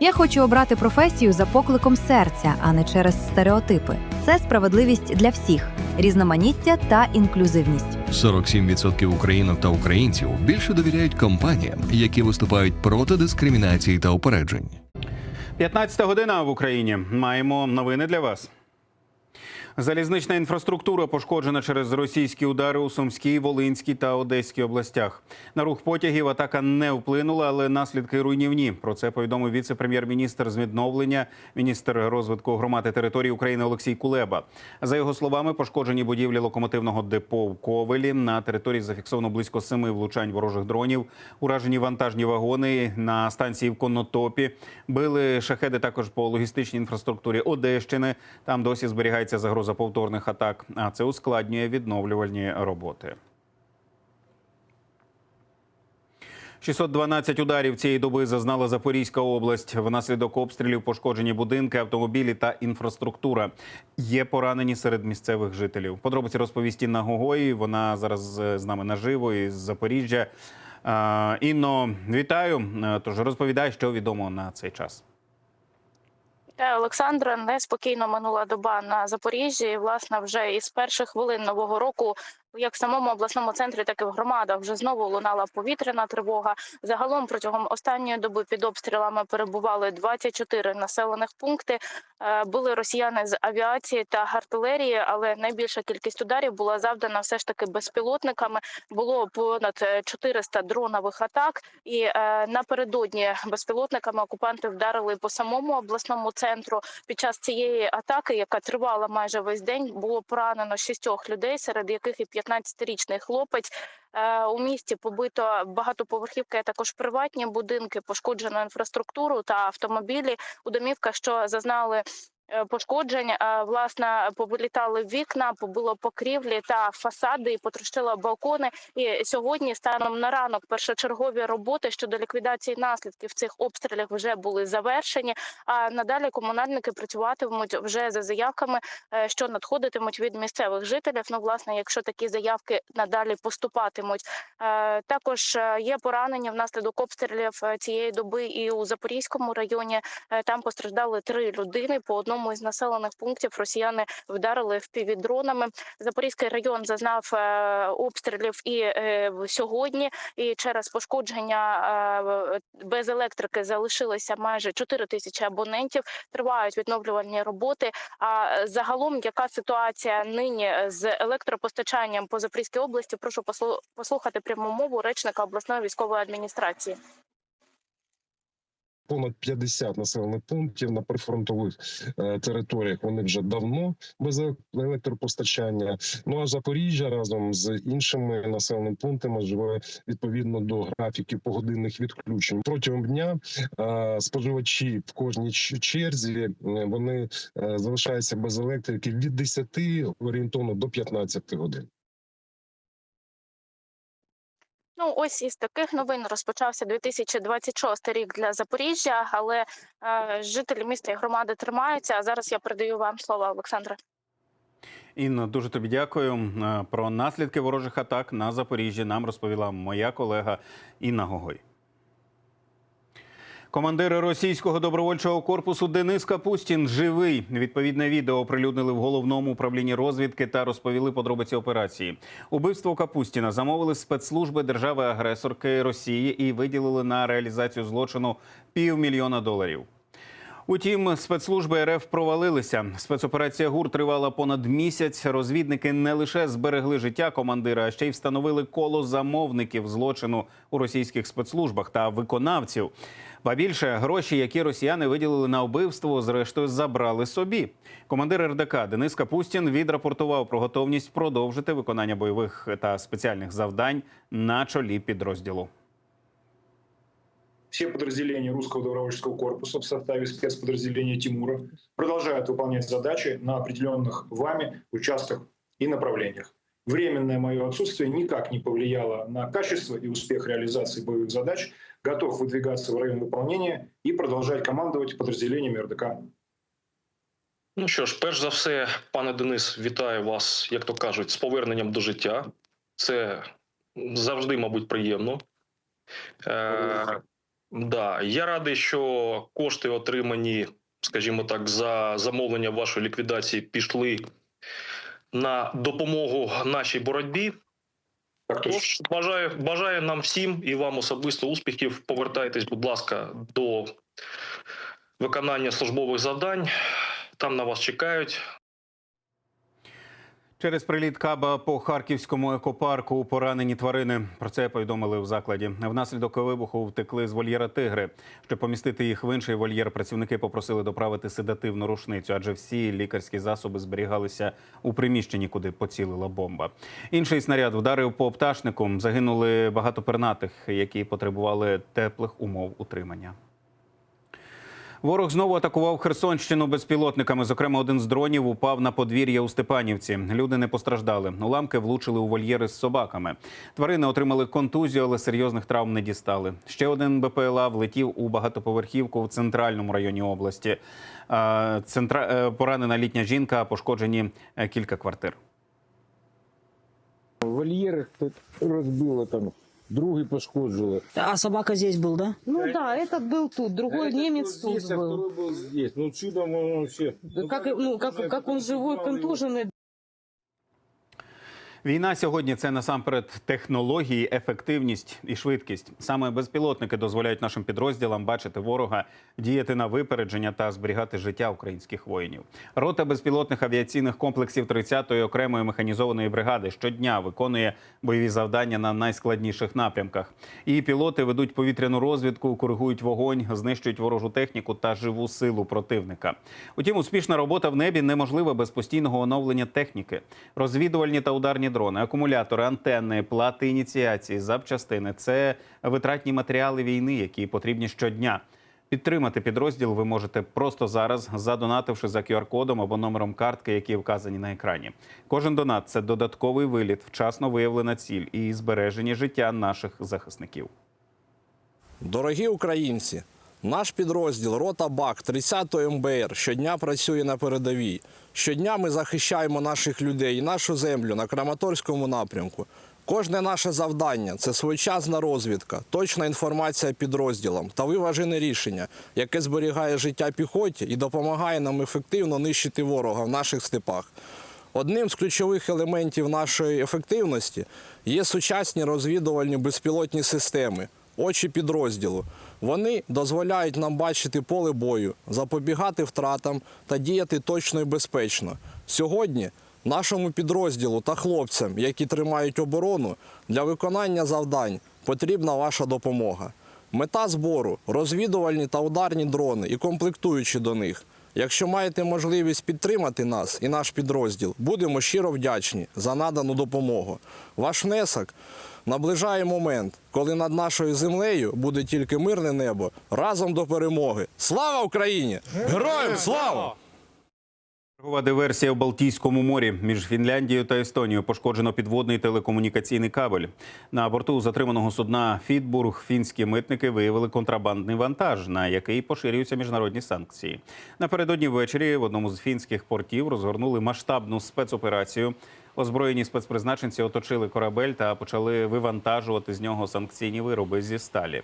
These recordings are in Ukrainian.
Я хочу обрати професію за покликом серця, а не через стереотипи. Це справедливість для всіх, різноманіття та інклюзивність. 47% українок та українців більше довіряють компаніям, які виступають проти дискримінації та упереджень. 15 година в Україні. Маємо новини для вас. Залізнична інфраструктура пошкоджена через російські удари у Сумській, Волинській та Одеській областях. На рух потягів атака не вплинула, але наслідки руйнівні. Про це повідомив віце-прем'єр-міністр з відновлення, міністр розвитку громади території України Олексій Кулеба. За його словами, пошкоджені будівлі локомотивного депо в Ковелі. На території зафіксовано близько семи влучань ворожих дронів. Уражені вантажні вагони на станції в Конотопі. Били шахеди також по логістичній інфраструктурі Одещини. Там досі зберігається загроза повторних атак, а це ускладнює відновлювальні роботи. 612 ударів цієї доби зазнала Запорізька область. Внаслідок обстрілів пошкоджені будинки, автомобілі та інфраструктура. Є поранені серед місцевих жителів. Подробиці розповість Інна Гогой. Вона зараз з нами наживо із Запоріжжя. Інно, вітаю. Е, Тож розповідай, що відомо на цей час. Вітаю, Олександра. Неспокійно минула доба на Запоріжжі. І, власне, вже із перших хвилин нового року, як в самому обласному центрі, так і в громадах, вже знову лунала повітряна тривога. Загалом протягом останньої доби під обстрілами перебували 24 населених пункти. Е, Були росіяни з авіації та артилерії, але найбільша кількість ударів була завдана все ж таки безпілотниками. Було понад е, 400 дронових атак, і е, напередодні безпілотниками окупанти вдарили по самому обласному центру. Під час цієї атаки, яка тривала майже весь день, було поранено шістьох людей, серед яких і 15-річний хлопець. Е, У місті побито багатоповерхівки, також приватні будинки, пошкоджено інфраструктуру та автомобілі у домівках, що зазнали. Е, Пошкоджень власне повилітали вікна, побило покрівлі та фасади і потрощило балкони. І сьогодні, станом на ранок, першочергові роботи щодо ліквідації наслідків цих обстрілів вже були завершені. А надалі комунальники працюватимуть вже за заявками, е, що надходитимуть від місцевих жителів. Ну, власне, якщо такі заявки надалі поступатимуть. Е, Також є поранення внаслідок обстрілів цієї доби і у Запорізькому районі. Там постраждали три людини. По одному із населених пунктів росіяни вдарили впівдронами. Запорізький район зазнав е, обстрілів і е, сьогодні. І через пошкодження е, без електрики залишилося майже 4 тисячі абонентів. Тривають відновлювальні роботи. А загалом, яка ситуація нині з електропостачанням по Запорізькій області? Прошу послухати пряму мову речника обласної військової адміністрації. Понад 50 населених пунктів на прифронтових е, територіях. Вони вже давно без електропостачання. Ну а Запоріжжя разом з іншими населеними пунктами живе відповідно до графіків погодинних відключень. Протягом дня е, споживачі в кожній черзі е, вони е, залишаються без електрики від 10 орієнтовно до 15 годин. Ну, ось із таких новин розпочався 2026 рік для Запоріжжя, але е, жителі міста і громади тримаються. А зараз я передаю вам слово, Олександре. Інно, дуже тобі дякую. Про наслідки ворожих атак на Запоріжжі нам розповіла моя колега Інна Гогой. Командир російського добровольчого корпусу Денис Капустін живий. Відповідне відео оприлюднили в головному управлінні розвідки та розповіли подробиці операції. Убивство Капустіна замовили спецслужби держави-агресорки Росії і виділили на реалізацію злочину півмільйона доларів. Утім, спецслужби РФ провалилися. Спецоперація ГУР тривала понад місяць. Розвідники не лише зберегли життя командира, а ще й встановили коло замовників злочину у російських спецслужбах та виконавців. Ба більше гроші, які росіяни виділили на вбивство, зрештою забрали собі. Командир РДК Денис Капустін відрапортував про готовність продовжити виконання бойових та спеціальних завдань на чолі підрозділу. все подразделения русского добровольческого корпуса в составе спецподразделения Тимура продолжают выполнять задачи на определенных вами участках и направлениях. Временное мое отсутствие никак не повлияло на качество и успех реализации боевых задач. Готов выдвигаться в район выполнения и продолжать командовать подразделениями РДК. Ну що ж, перш за все, пане Денис, вітаю вас, як то кажуть, з поверненням до життя. Це завжди, мабуть, приємно. Е, Да, я радий, що кошти, отримані, скажімо так, за замовлення вашої ліквідації, пішли на допомогу нашій боротьбі. Так. Тож бажаю, бажаю нам всім і вам особисто успіхів. Повертайтесь, будь ласка, до виконання службових завдань. Там на вас чекають. Через приліт каба по харківському екопарку поранені тварини. Про це повідомили в закладі. Внаслідок вибуху втекли з вольєра тигри. Щоб помістити їх в інший вольєр, працівники попросили доправити седативну рушницю, адже всі лікарські засоби зберігалися у приміщенні, куди поцілила бомба. Інший снаряд вдарив по пташнику. Загинули багато пернатих, які потребували теплих умов утримання. Ворог знову атакував Херсонщину безпілотниками. Зокрема, один з дронів упав на подвір'я у Степанівці. Люди не постраждали. Уламки влучили у вольєри з собаками. Тварини отримали контузію, але серйозних травм не дістали. Ще один БПЛА влетів у багатоповерхівку в центральному районі області. Центра... е, Поранена літня жінка, пошкоджені е, кілька квартир. Вольєр тут розбило там, другий пошкоджили. А собака здесь был, да? Ну да, этот был тут, другой немец тут здесь, а был. второй был здесь. Ну чудом он вообще. Как, ну, как, как он живой, контуженный, Війна сьогодні це насамперед технології, ефективність і швидкість. Саме безпілотники дозволяють нашим підрозділам бачити ворога, діяти на випередження та зберігати життя українських воїнів. Рота безпілотних авіаційних комплексів 30-ї окремої механізованої бригади щодня виконує бойові завдання на найскладніших напрямках. Її пілоти ведуть повітряну розвідку, коригують вогонь, знищують ворожу техніку та живу силу противника. Утім, успішна робота в небі неможлива без постійного оновлення техніки. Розвідувальні та ударні дрони, акумулятори, антенни, плати ініціації, запчастини це витратні матеріали війни, які потрібні щодня. Підтримати підрозділ ви можете просто зараз, задонативши за QR-кодом або номером картки, які вказані на екрані. Кожен донат це додатковий виліт, вчасно виявлена ціль і збереження життя наших захисників. Дорогі українці, наш підрозділ Рота Бак 30-ї МБР щодня працює на передовій. Щодня ми захищаємо наших людей і нашу землю на Краматорському напрямку. Кожне наше завдання це своєчасна розвідка, точна інформація підрозділам та виважене рішення, яке зберігає життя піхоті і допомагає нам ефективно нищити ворога в наших степах. Одним з ключових елементів нашої ефективності є сучасні розвідувальні безпілотні системи, очі підрозділу. Вони дозволяють нам бачити поле бою, запобігати втратам та діяти точно і безпечно. Сьогодні нашому підрозділу та хлопцям, які тримають оборону, для виконання завдань потрібна ваша допомога. Мета збору розвідувальні та ударні дрони і комплектуючі до них. Якщо маєте можливість підтримати нас і наш підрозділ, будемо щиро вдячні за надану допомогу. Ваш внесок наближає момент, коли над нашою землею буде тільки мирне небо разом до перемоги. Слава Україні! Героям слава! Чергова диверсія в Балтійському морі між Фінляндією та Естонією пошкоджено підводний телекомунікаційний кабель. На борту затриманого судна Фітбург фінські митники виявили контрабандний вантаж, на який поширюються міжнародні санкції. Напередодні ввечері в одному з фінських портів розгорнули масштабну спецоперацію. Озброєні спецпризначенці оточили корабель та почали вивантажувати з нього санкційні вироби зі сталі.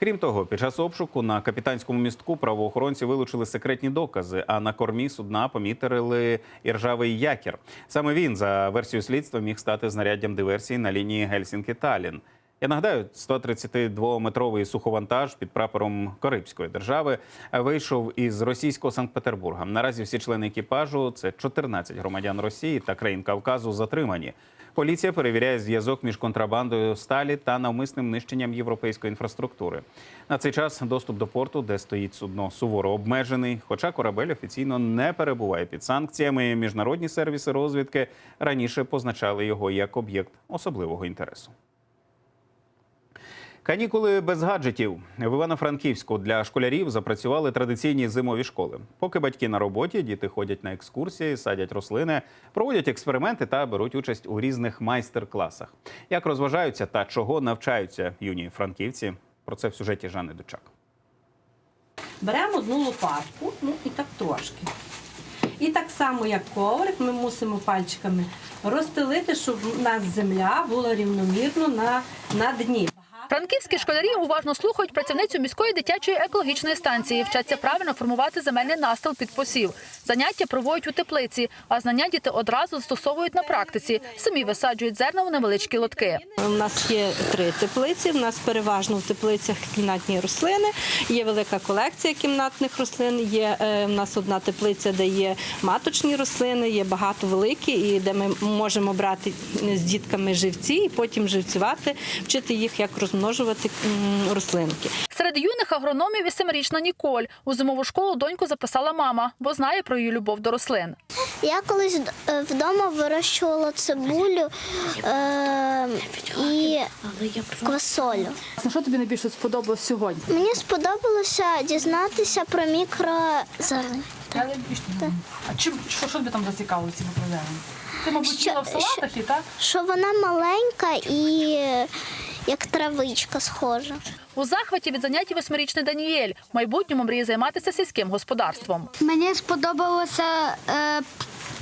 Крім того, під час обшуку на капітанському містку правоохоронці вилучили секретні докази, а на кормі судна помітили і ржавий якір. Саме він, за версією слідства, міг стати знаряддям диверсії на лінії Гельсінки-Талін. Я нагадаю, 132-метровий суховантаж під прапором Карибської держави вийшов із російського Санкт-Петербурга. Наразі всі члени екіпажу це 14 громадян Росії та країн Кавказу затримані. Поліція перевіряє зв'язок між контрабандою сталі та навмисним нищенням європейської інфраструктури. На цей час доступ до порту, де стоїть судно, суворо обмежений. Хоча корабель офіційно не перебуває під санкціями. Міжнародні сервіси розвідки раніше позначали його як об'єкт особливого інтересу. Канікули без гаджетів в Івано-Франківську для школярів запрацювали традиційні зимові школи. Поки батьки на роботі, діти ходять на екскурсії, садять рослини, проводять експерименти та беруть участь у різних майстер-класах. Як розважаються та чого навчаються юні франківці? Про це в сюжеті Жанни Дучак. Беремо одну лопатку, ну і так трошки. І так само, як коврик, ми мусимо пальчиками розстелити, щоб у нас земля була рівномірно на, на дні. Франківські школярі уважно слухають працівницю міської дитячої екологічної станції, вчаться правильно формувати земельний настил під посів. Заняття проводять у теплиці, а знання діти одразу застосовують на практиці. Самі висаджують зерна в невеличкі лотки. У нас є три теплиці. У нас переважно в теплицях кімнатні рослини. Є велика колекція кімнатних рослин. Є е, у нас одна теплиця, де є маточні рослини, є багато великі, і де ми можемо брати з дітками живці і потім живцювати, вчити їх, як розмножувати м, рослинки. Серед юних агрономів і семирічна Ніколь. У зимову школу доньку записала мама, бо знає про її любов до рослин. Я колись е, вдома вирощувала цибулю е, і квасолю. Що тобі найбільше сподобалось сьогодні? Мені сподобалося дізнатися про мікрозелень. А чим що, що тебе там зацікавило ці проблеми? Ти, мабуть, Що- в салатах і так? Що вона маленька і як травичка схожа. У захваті від занять восьмирічний Даніель. В майбутньому мріє займатися сільським господарством. Мені сподобалося е,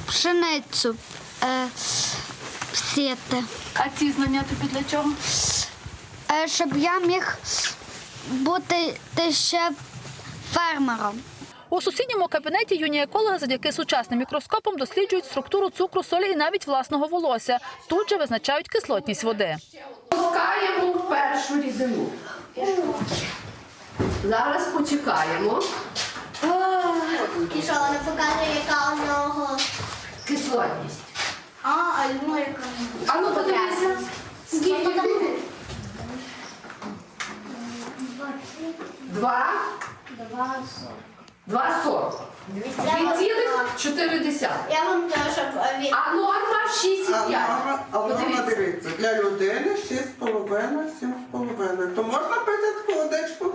пшеницю е, сіяти, А ці знання тобі для чого? е, щоб я міг бути ще фермером. У сусідньому кабінеті юні екологи завдяки сучасним мікроскопам досліджують структуру цукру, солі і навіть власного волосся. Тут же визначають кислотність води. Пускаємо в першу рідину. Зараз почекаємо. І що вона показує, яка у нього. Кислотність. А, а ну яка. А ну подивися. Скільки? Два. Два сорок. Дві цілих чотири десятих. Я вам теж від А норма шість і А п'ять. норма, а норма Подивіться. дивіться, для людини 6,5, 7,5. То можна пити таку водичку?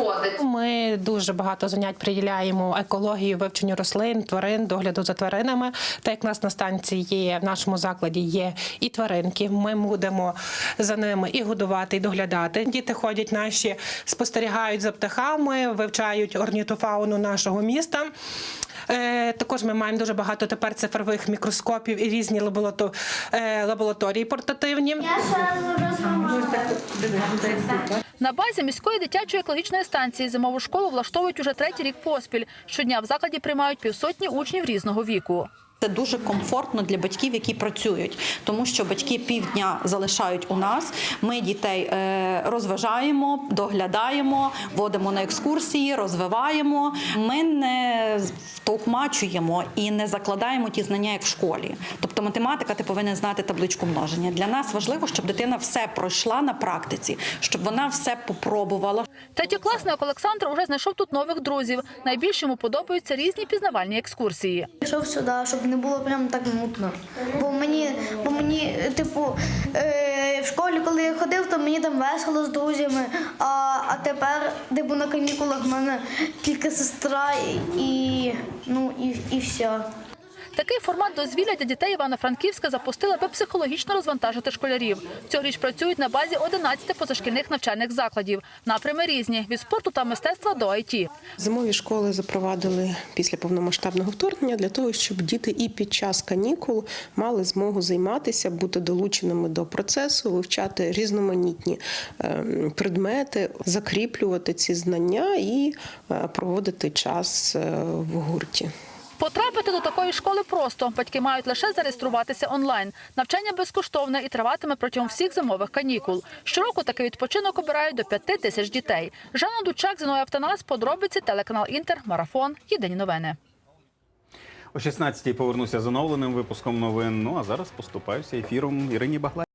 Підходить. Ми дуже багато занять приділяємо екології, вивченню рослин, тварин, догляду за тваринами. Так як нас на станції є в нашому закладі є і тваринки. Ми будемо за ними і годувати, і доглядати. Діти ходять наші, спостерігають за птахами, вивчають орнітофауну нашого міста. Е, Також ми маємо дуже багато тепер цифрових мікроскопів і різні лаборато- е, лабораторії портативні. На базі міської дитячої екологічної станції зимову школу влаштовують уже третій рік поспіль. Щодня в закладі приймають півсотні учнів різного віку. Це дуже комфортно для батьків, які працюють, тому що батьки півдня залишають у нас. Ми дітей е, розважаємо, доглядаємо, водимо на екскурсії, розвиваємо. Ми не втовкмачуємо і не закладаємо ті знання, як в школі. Тобто математика, ти повинен знати табличку множення. Для нас важливо, щоб дитина все пройшла на практиці, щоб вона все попробувала. Третьокласник Олександр уже знайшов тут нових друзів. Найбільше йому подобаються різні пізнавальні екскурсії. Пішов сюди, щоб не було прям так нудно. Бо мені, бо мені, типу, е, в школі, коли я ходив, то мені там весело з друзями. А, а тепер, типу, на канікулах в мене тільки сестра і ну і, і все. Такий формат дозвілля для дітей Івано-Франківська запустили, аби психологічно розвантажити школярів. Цьогоріч працюють на базі 11 позашкільних навчальних закладів. Напрями різні від спорту та мистецтва до ІТ. Зимові школи запровадили після повномасштабного вторгнення для того, щоб діти і під час канікул мали змогу займатися, бути долученими до процесу, вивчати різноманітні ем, предмети, закріплювати ці знання і е, проводити час е, в гурті. Потрапити до такої школи просто. Батьки мають лише зареєструватися онлайн. Навчання безкоштовне і триватиме протягом всіх зимових канікул. Щороку такий відпочинок обирають до п'яти тисяч дітей. Жанна Дучак, Зіною Автонас, подробиці, телеканал Інтер, Марафон. Єдині новини. О 16-й повернуся з оновленим випуском новин. Ну а зараз поступаюся ефіром Ірині Баглай.